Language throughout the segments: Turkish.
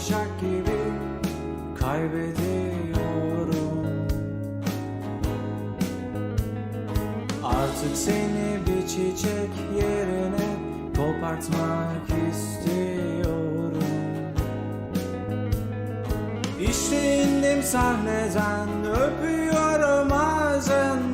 başak gibi kaybediyorum. Artık seni bir çiçek yerine kopartmak istiyorum. İşte indim sahneden öpüyorum ağzından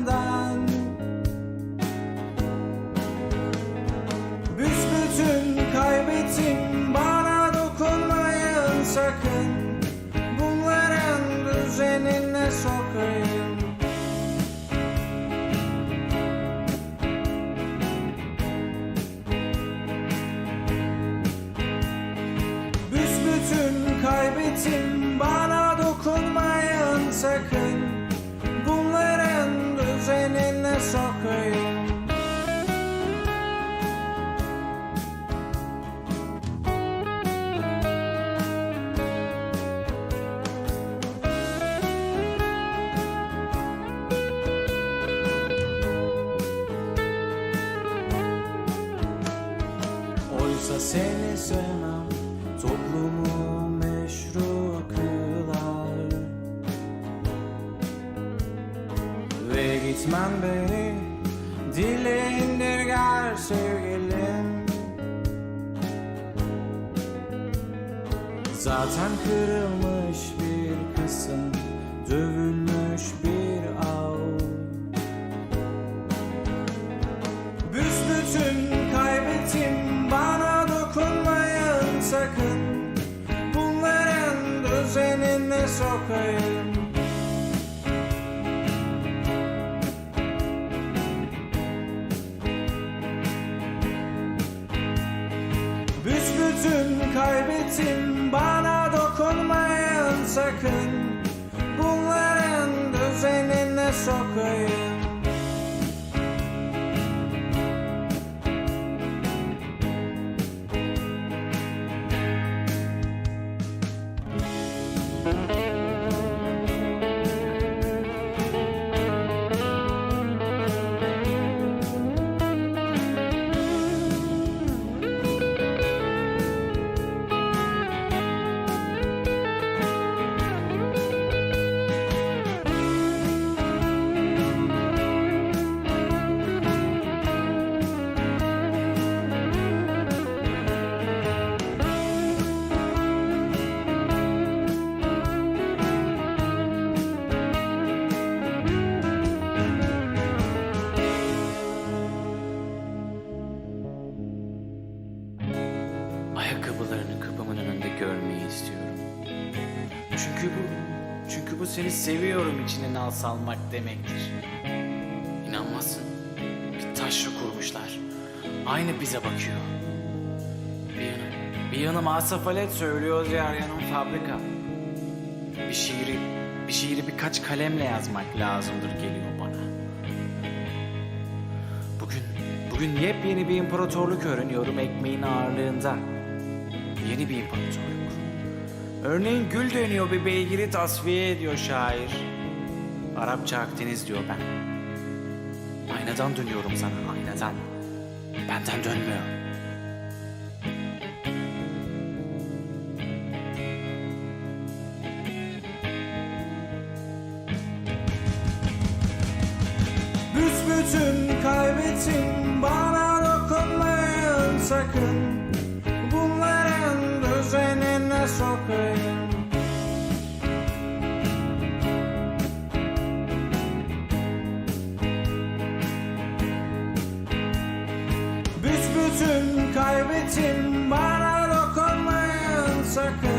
Oysa seni sevmem toplumu meşru kılar. Ve gitmen beni dile indirger sevgilim. Zaten kırılmış bir kısım Dövülmüş bir Büsbütün kaybettim bana dokunmayın sakın. Bunların düzenine sokayım. Ayakkabılarını Çünkü bu, çünkü bu seni seviyorum içine nal salmak demektir. İnanmazsın. Bir taşla kurmuşlar. Aynı bize bakıyor. Bir yanım, bir yanım asafalet söylüyor, diğer yanım fabrika. Bir şiiri, bir şiiri birkaç kalemle yazmak lazımdır geliyor bana. Bugün, bugün yepyeni bir imparatorluk öğreniyorum ekmeğin ağırlığında. Yeni bir imparatorluk. Örneğin gül dönüyor bir beygiri tasfiye ediyor şair. Arapça Akdeniz diyor ben. Aynadan dönüyorum sana aynadan. Benden dönmüyor. Büsbütün kaybettim bana dokunmayın sakın sokağın Büsbütün kaybettim bana dokunmayın sakın.